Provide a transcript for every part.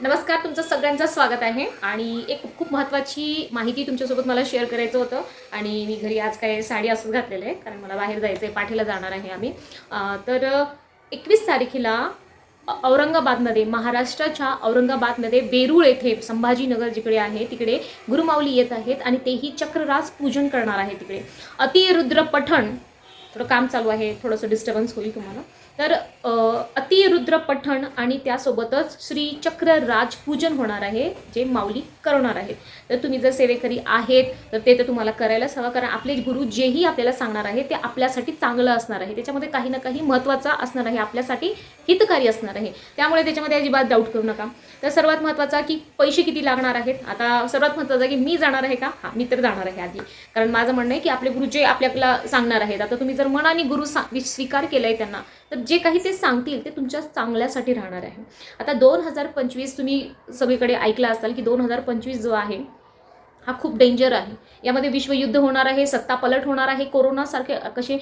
नमस्कार तुमचं सगळ्यांचं स्वागत आहे. आणि एक खूप महत्त्वाची माहिती तुमच्यासोबत मला शेअर करायचं होतं. आणि मी घरी आज काय साडी असंच घातलेलं आहे कारण मला बाहेर जायचं आहे पाठीला जाणार आहे आम्ही. तर एकवीस तारखेला औरंगाबादमध्ये महाराष्ट्राच्या औरंगाबादमध्ये वेरूळ येथे संभाजीनगर जिकडे आहे तिकडे गुरुमाऊली येत आहेत आणि तेही चक्रराज पूजन करणार आहे तिकडे. अतिरुद्र पठण थोडं काम चालू आहे थोडंसं डिस्टर्बन्स होईल तुम्हाला. तर अतिरुद्र पठण आणि त्यासोबतच श्री चक्र राजपूजन होणार आहे जे माऊली करणार आहेत. तर तुम्ही जर सेवेकरी आहेत तर ते तर तुम्हाला करायलाच हवं कारण आपले गुरु जेही आपल्याला सांगणार आहे ते आपल्यासाठी चांगलं असणार आहे. त्याच्यामध्ये काही ना काही महत्त्वाचा असणार आहे आपल्यासाठी हितकारी असणार आहे. त्यामुळे त्याच्यामध्ये अजिबात डाऊट करू नका. तर सर्वात महत्त्वाचा की पैसे किती लागणार आहेत? आता सर्वात महत्त्वाचा की मी जाणार आहे का? हां मी तर जाणार आहे आधी. कारण माझं म्हणणं आहे की आपले गुरु जे आपल्याला सांगणार आहेत आता तुम्ही जर मनाने गुरु सा वि- स्वीकार केला आहे त्यांना तर जे काही ते सांगतील ते तुमच्या चांगल्यासाठी राहणार आहे. आता दोन हजार पंचवीस तुम्ही सगळीकडे ऐकलं असाल की दोन हजार पंचवीस जो आहे हा खूप डेंजर आहे. यामध्ये विश्वयुद्ध होणार आहे सत्ता पलट होणार आहे कोरोनासारखे कसे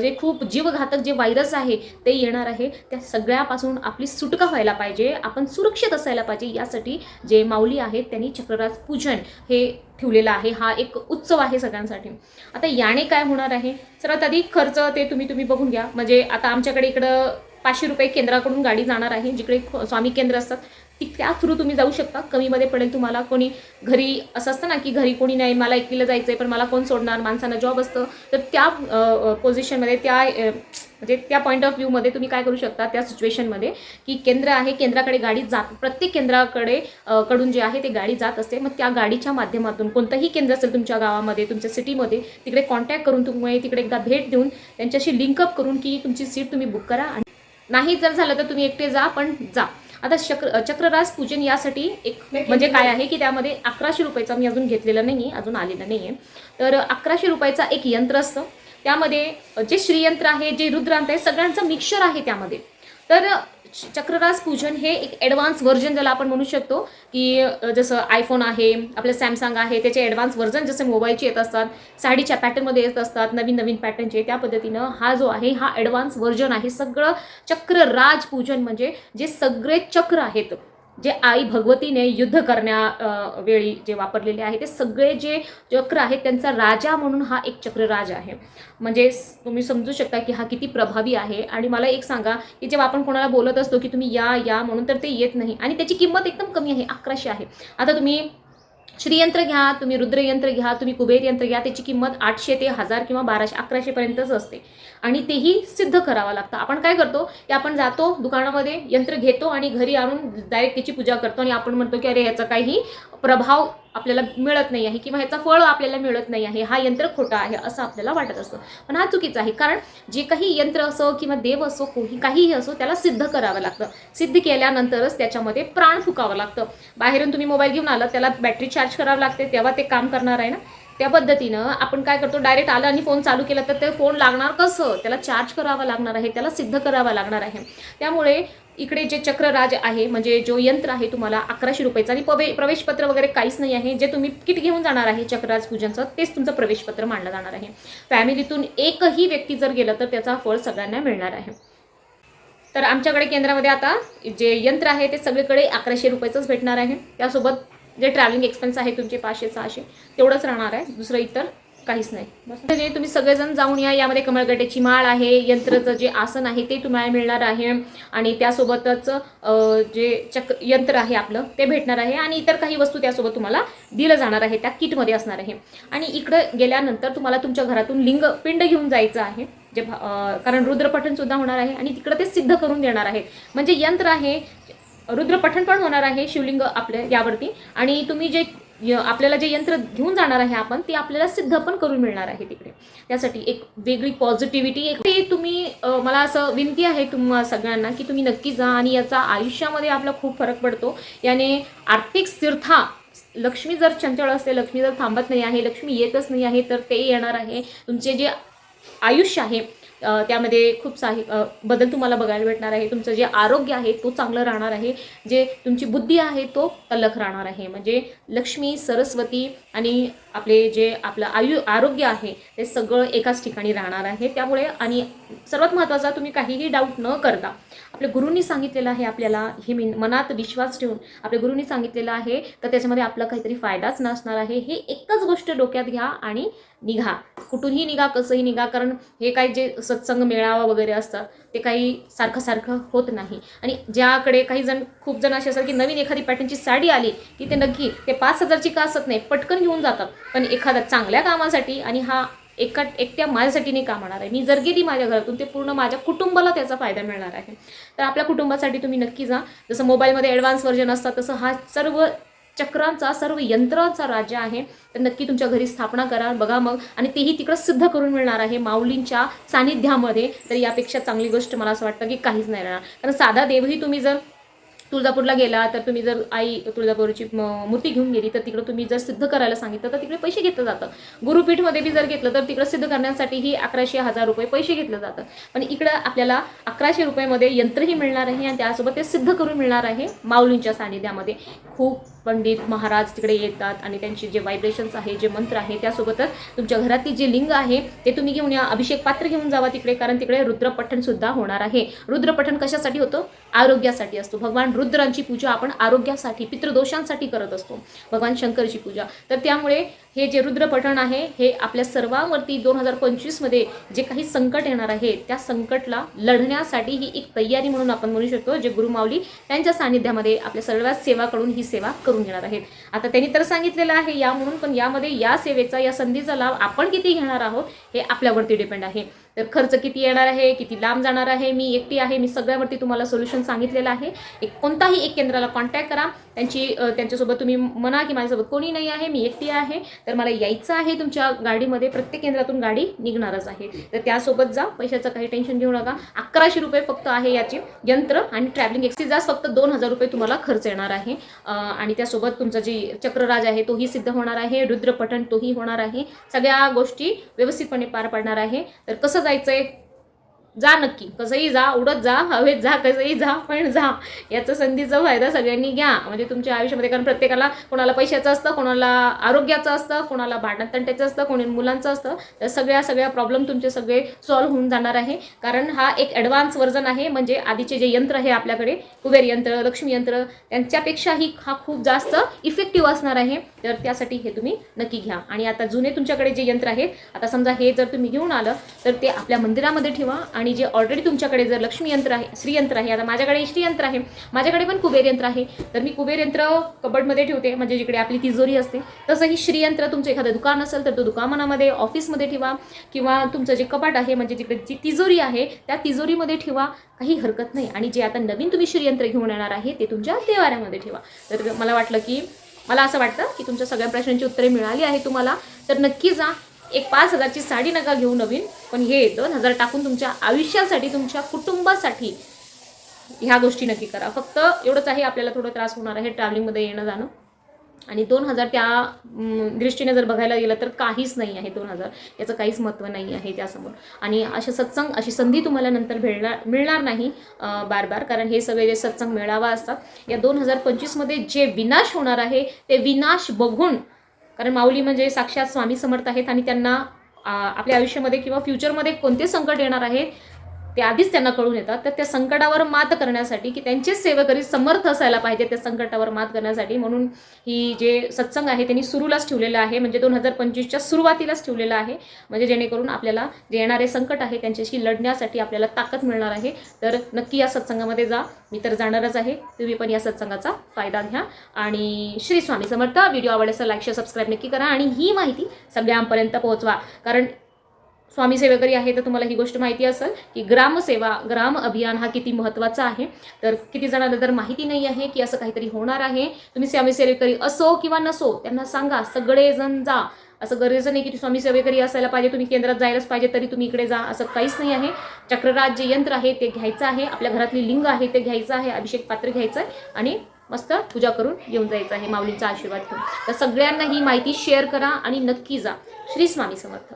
जे खूप जीवघातक जे व्हायरस आहे ते येणार आहे. त्या सगळ्यापासून आपली सुटका व्हायला पाहिजे आपण सुरक्षित असायला पाहिजे यासाठी जे माऊली आहेत त्यांनी चक्रराज पूजन हे ठेवलेलं आहे. हा एक उत्सव आहे सगळ्यांसाठी. आता याने काय होणार आहे? सर्वात आधी खर्च ते तुम्ही तुम्ही बघून घ्या. म्हणजे आता आमच्याकडे इकडं पाचशे रुपये केंद्राकडून गाडी जाणार आहे जिकडे स्वामी केंद्र असतात ती त्या थ्रू तुम्ही जाऊ शकता. कमीमध्ये पडेल तुम्हाला कोणी घरी असं असतं ना की घरी कोणी नाही मला एकटीला जायचं आहे पण मला कोण सोडणार? माणसांना जॉब असतं. तर त्या पोझिशनमध्ये त्या म्हणजे त्या पॉईंट ऑफ व्ह्यूमध्ये तुम्ही काय करू शकता? त्या सिच्युएशनमध्ये की केंद्र आहे केंद्राकडे गाडी जात प्रत्येक केंद्राकडे कडून जे आहे ते गाडी जात असते. मग त्या गाडीच्या माध्यमातून कोणतंही केंद्र असेल तुमच्या गावामध्ये तुमच्या सिटीमध्ये तिकडे कॉन्टॅक्ट करून तुम्ही तिकडे एकदा भेट देऊन त्यांच्याशी लिंकअप करून की तुमची सीट तुम्ही बुक करा आणि नाही जर झालं तर तुम्ही एकटे जा पण जा. आता चक्र चक्रराज पूजन यासाठी एक म्हणजे काय आहे की त्यामध्ये अकराशे रुपयाचा मी अजून घेतलेला नाही आहे अजून आलेला नाही आहे तर अकराशे रुपयाचा एक यंत्र असतं. त्यामध्ये जे श्रीयंत्र आहे जे रुद्रांत आहे सगळ्यांचं मिक्सचर आहे त्यामध्ये. तर चक्रराज पूजन हे एक ॲडव्हान्स व्हर्जन ज्याला आपण म्हणू शकतो की जसं आयफोन आहे आपलं सॅमसंग आहे त्याचे ॲडव्हान्स व्हर्जन जसे मोबाईलचे येत असतात साडीच्या पॅटर्नमध्ये येत असतात नवीन नवीन पॅटर्नचे त्या पद्धतीनं हा जो आहे हा ॲडव्हान्स व्हर्जन आहे सगळं चक्र राज पूजन म्हणजे जे सगळे चक्र आहेत. जे आई भगवतीने युद्ध करण्या वेळी जे वापरलेले आहे ते सगळे जे चक्र आहेत त्यांचा राजा म्हणून हा एक चक्रराज आहे. म्हणजे तुम्ही समजू शकता की हा किती प्रभावी आहे. आणि मला एक सांगा की जेव्हा आपण कोणाला बोलत असतो की तुम्ही या या म्हणून तर ते येत नाही. आणि त्याची किंमत एकदम कमी आहे अकराशे आहे. आता तुम्ही श्रीयंत्र घ्या तुम्ही रुद्रयंत्र घ्या तुम्ही कुबेर यंत्र घ्या त्याची किंमत आठशे ते हजार किंवा बाराशे अकराशेपर्यंतच असते. आणि तेही सिद्ध करावं लागतं. आपण काय करतो? की आपण जातो दुकानामध्ये यंत्र घेतो आणि घरी आणून डायरेक्ट त्याची पूजा करतो आणि आपण म्हणतो की अरे याचा काही प्रभाव आपल्याला मिळत नाही आहे किंवा ह्याचा फळ आपल्याला मिळत नाही आहे हा यंत्र खोटा आहे असं आपल्याला वाटत असतं. पण हा चुकीचा आहे कारण जे काही यंत्र असो किंवा देव असो कोही काहीही असो त्याला सिद्ध करावं लागतं. सिद्ध केल्यानंतरच त्याच्यामध्ये प्राण फुकावं लागतं. बाहेरून तुम्ही मोबाईल घेऊन आला त्याला बॅटरी चार्ज करावं लागते तेव्हा ते काम करणार आहे ना? त्या पद्धतीनं आपण काय करतो डायरेक्ट आलं आणि फोन चालू केला तर ते फोन लागणार कसं? त्याला चार्ज करावा लागणार आहे त्याला सिद्ध करावा लागणार आहे. त्यामुळे इकडे जे चक्रराज आहे म्हणजे जो यंत्र आहे तुम्हाला अकराशे रुपयाचं आणि पवे प्रवेशपत्र वगैरे काहीच नाही आहे जे तुम्ही किट घेऊन जाणार आहे चक्रराज पूजनचं तेच तुमचं प्रवेशपत्र मांडलं जाणार आहे. फॅमिलीतून एकही व्यक्ती जर गेलं तर त्याचा फळ सगळ्यांना मिळणार आहे. तर आमच्याकडे केंद्रामध्ये आता जे यंत्र आहे ते सगळीकडे अकराशे रुपयाचंच भेटणार आहे. त्यासोबत जे ट्रॅव्हलिंग एक्सपेन्स आहे तुमचे पाचशे सहाशे तेवढंच राहणार आहे. दुसरं इतर काहीच नाही. बस जे तुम्ही सगळेजण जाऊन या. यामध्ये कमळगट्याची माळ आहे यंत्रचं जे आसन आहे ते तुम्हाला मिळणार आहे. आणि त्यासोबतच जे चक्र यंत्र आहे आपलं ते भेटणार आहे. आणि इतर काही वस्तू त्यासोबत तुम्हाला दिलं जाणार आहे त्या किटमध्ये असणार आहे. आणि इकडं गेल्यानंतर तुम्हाला तुमच्या घरातून लिंग पिंड घेऊन जायचं आहे. जे भा- कारण रुद्रपठण सुद्धा होणार आहे. आणि तिकडं ते सिद्ध करून देणार आहे. म्हणजे यंत्र आहे रुद्रपठण पण होणार आहे शिवलिंग आपल्या यावरती. आणि तुम्ही जे आपल्याला जे यंत्र घेऊन जाणार आहे आपण ते आपल्याला सिद्ध पण करून मिळणार आहे तिकडे. त्यासाठी एक वेगळी पॉझिटिव्हिटी एक ते तुम्ही मला असं विनंती आहे तुम्हा सगळ्यांना की तुम्ही नक्की जा आणि याचा आयुष्यामध्ये आपला खूप फरक पडतो. याने आर्थिक स्थिरता लक्ष्मी जर चंचळ असते लक्ष्मी जर थांबत नाही आहे लक्ष्मी येतच नाही आहे तर ते येणार आहे. तुमचे जे आयुष्य आहे त्यामध्ये खूप साही बदल तुम्हाला बघायला भेटणार आहे. तुमचं जे आरोग्य आहे तो चांगलं राहणार आहे. जे तुमची बुद्धी आहे तो तल्लख राहणार आहे. म्हणजे लक्ष्मी सरस्वती आणि आपले जे आपलं आयु आरोग्य आहे ते सगळं एकाच ठिकाणी राहणार आहे. त्यामुळे आणि सर्वात महत्त्वाचा तुम्ही काहीही डाऊट न करता आपल्या गुरूंनी सांगितलेलं आहे आपल्याला हे मी मनात विश्वास ठेवून आपल्या गुरूंनी सांगितलेलं आहे तर त्याच्यामध्ये आपला काहीतरी फायदाच नसणार आहे. हे एकच गोष्ट डोक्यात घ्या आणि निघा. कुठूनही निघा कसंही निघा कारण हे काही जे सत्संग मेळावा वगैरे असतात ते काही सारखं सारखं होत नाही. आणि ज्याकडे काही जण खूप जण असे असतात की नवीन एखादी पॅटर्नची साडी आली की ते नक्की ते पाच हजारची का असत नाही पटकन घेऊन जातात. पण एखाद्या चांगल्या कामासाठी आणि हा एका एकट्या माझ्यासाठी नाही कामणार आहे? मी जर गेली माझ्या घरातून ते पूर्ण माझ्या कुटुंबाला त्याचा फायदा मिळणार आहे. तर आपल्या कुटुंबासाठी तुम्ही नक्की जा. जसं मोबाईलमध्ये ॲडव्हान्स व्हर्जन असतात तसं हा सर्व चक्रांचा सर्व यंत्रांचा राज्य आहे. तर नक्की तुमच्या घरी स्थापना करा बघा मग. आणि तेही तिकडं सिद्ध करून मिळणार आहे माऊलींच्या सानिध्यामध्ये. तर यापेक्षा चांगली गोष्ट मला असं वाटतं की काहीच नाही राहणार. कारण साधा देवही तुम्ही जर तुळजापूरला गेला तर तुम्ही जर आई तुळजापूरची मूर्ती घेऊन गेली तर तिकडं तुम्ही जर सिद्ध करायला सांगितलं तर तिकडे पैसे घेतलं जातं. गुरुपीठमध्ये बी जर घेतलं तर तिकडं सिद्ध करण्यासाठीही अकराशे हजार रुपये पैसे घेतलं जातं. पण इकडं आपल्याला अकराशे रुपयामध्ये यंत्रही मिळणार आहे आणि त्यासोबत ते सिद्ध करून मिळणार आहे माऊलींच्या सानिध्यामध्ये. खूप पंडित महाराज तिकडे येतात आणि त्यांचे जे व्हायब्रेशन्स आहे जे मंत्र आहे त्यासोबतच तुमच्या घरातील जे लिंग आहे ते तुम्ही घेऊन या. अभिषेक पात्र घेऊन जावा तिकडे कारण तिकडे रुद्रपठण सुद्धा होणार आहे. रुद्रपठण कशासाठी होतं? आरोग्यासाठी असतो. भगवान रुद्रांची पूजा आपण आरोग्यासाठी पितृदोषांसाठी करत असतो. भगवान शंकरची पूजा. तर त्यामुळे हे जे रुद्रपठण आहे हे आपल्या सर्वांवरती दोन हजार पंचवीसमध्ये जे काही संकट येणार आहे त्या संकटला लढण्यासाठी ही एक तयारी म्हणून आपण म्हणू शकतो जे गुरुमावली त्यांच्या सानिध्यामध्ये आपल्या सर्व सेवाकडून ही सेवा करून घेणार आहेत. आता त्यांनी तर सांगितलेलं आहे या म्हणून पण यामध्ये या सेवेचा या संधीचा लाभ आपण किती घेणार आहोत हे आपल्यावरती डिपेंड आहे. तर खर्च किती येणार आहे किती लांब जाणार आहे मी एकटी आहे मी सगळ्यावरती तुम्हाला सोल्युशन सांगितलेलं आहे. एक कोणताही एक केंद्राला कॉन्टॅक्ट करा. त्यांची त्यांच्यासोबत तुम्ही म्हणा की माझ्यासोबत कोणी नाही आहे मी एकटी आहे तर मला यायचं आहे तुमच्या गाडीमध्ये प्रत्येक केंद्रातून गाडी निघणारच आहे. तर त्यासोबत जा पैशाचं काही टेन्शन घेऊ नका. अकराशे रुपये फक्त आहे याचे यंत्र आणि ट्रॅव्हलिंग एक्सिजास फक्त दोन हजार रुपये तुम्हाला खर्च येणार आहे. आणि त्यासोबत तुमचं जे चक्रराज आहे तोही सिद्ध होणार आहे. रुद्रपठण तोही होणार आहे. सगळ्या गोष्टी व्यवस्थितपणे पार पडणार आहे. तर कसं जायचंय. जा नक्की. कसंही जा उडत जा हवेत जा कसंही जा पण जा. याचा संधीचा फायदा सगळ्यांनी घ्या. म्हणजे तुमच्या आयुष्यामध्ये कारण प्रत्येकाला कोणाला पैशाचं असतं कोणाला आरोग्याचं असतं कोणाला भांडणतंट्याचं असतं कोणी मुलांचं असतं तर सगळ्या सगळ्या प्रॉब्लेम तुमचे सगळे सॉल्व्ह होऊन जाणार आहे. कारण हा एक ॲडव्हान्स वर्जन आहे. म्हणजे आधीचे जे यंत्र आहे आपल्याकडे कुबेर यंत्र लक्ष्मी यंत्र त्यांच्यापेक्षाही हा खूप जास्त इफेक्टिव्ह असणार आहे. तर त्यासाठी हे तुम्ही नक्की घ्या. आणि आता जुने तुमच्याकडे जे यंत्र आहेत आता समजा हे जर तुम्ही घेऊन आलं तर ते आपल्या मंदिरामध्ये ठेवा आणि जे ऑलरेडी तुमच्याकडे जर लक्ष्मी यंत्र आहे श्रीयंत्र आहे आता माझ्याकडे श्रीयंत्र आहे माझ्याकडे पण कुबेर यंत्र आहे तर मी कुबेर यंत्र कबडमध्ये ठेवते म्हणजे जिकडे आपली तिजोरी असते तसं ही श्रीयंत्र तुमचं एखादं दुकान असेल तर तो दुकानामध्ये ऑफिसमध्ये ठेवा किंवा तुमचं जे कपाट आहे म्हणजे जिकडे जी तिजोरी आहे त्या तिजोरीमध्ये ठेवा काही हरकत नाही. आणि जे आता नवीन तुम्ही श्रीयंत्र घेऊन येणार आहे ते तुमच्या देवाऱ्यामध्ये ठेवा. तर मला वाटलं की मला असं वाटतं की तुमच्या सगळ्या प्रश्नांची उत्तरे मिळाली आहे तुम्हाला तर नक्की जा एक पाच हजारची साडी नका घेऊ नवीन पण हे दोन हजार टाकून तुमच्या आयुष्यासाठी तुमच्या कुटुंबासाठी ह्या गोष्टी नक्की करा. फक्त एवढंच आहे आपल्याला थोडं त्रास होणार आहे ट्रॅव्हलिंगमध्ये येणं जाणं. आणि दोन हजार त्या दृष्टीने जर बघायला गेलं तर काहीच नाही आहे दोन हजार. याचं काहीच महत्त्व नाही आहे त्यासमोर. आणि असे सत्संग अशी संधी तुम्हाला नंतर भेटणार मिळणार नाही बार बार कारण हे सगळे जे सत्संग मेळावा असतात या दोन हजार पंचवीसमध्ये जे विनाश होणार आहे ते विनाश बघून कारण माऊली म्हणजे साक्षात स्वामी समर्थ आहेत आणि त्यांना आपल्या आयुष्यामध्ये किंवा फ्युचरमध्ये कोणते संकट येणार आहे ते आधीच त्यांना कळून येतात. तर त्या संकटावर मात करण्यासाठी की त्यांचेच सेवकरी समर्थ असायला पाहिजे त्या संकटावर मात करण्यासाठी. म्हणून ही जे सत्संग आहे त्यांनी सुरूलाच ठेवलेलं आहे. म्हणजे दोन हजार पंचवीसच्या सुरुवातीलाच ठेवलेलं आहे. म्हणजे जेणेकरून आपल्याला जे येणारे संकट आहे त्यांच्याशी लढण्यासाठी आपल्याला ताकद मिळणार आहे. तर नक्की या सत्संगामध्ये जा. मी तर जाणारच आहे. तुम्ही पण या सत्संगाचा फायदा घ्या. आणि श्री स्वामी समर्थ व्हिडिओ आवडल्यास लाईक शेअर सबस्क्राईब नक्की करा. आणि ही माहिती सगळ्यांपर्यंत पोहोचवा. कारण स्वामी सेवेकरी आहे तर तुम्हाला ही गोष्ट माहिती असेल की ग्रामसेवा ग्राम अभियान हा किती महत्त्वाचा आहे. तर किती जणांना जर माहिती नाही आहे की असं काहीतरी होणार आहे तुम्ही स्वामी सेवेकरी असो किंवा नसो त्यांना सांगा सगळेजण जा. असं गरजेचं नाही की स्वामी सेवेकरी असायला पाहिजे तुम्ही केंद्रात जायलाच पाहिजे तरी तुम्ही इकडे जा असं काहीच नाही आहे. चक्रराज जे यंत्र आहे ते घ्यायचं आहे आपल्या घरातली लिंग आहे ते घ्यायचं आहे अभिषेक पात्र घ्यायचं आहे आणि मस्त पूजा करून येऊन जायचं आहे माऊलींचा आशीर्वाद घेऊन. तर सगळ्यांना ही माहिती शेअर करा आणि नक्की जा. श्री स्वामी समर्थ.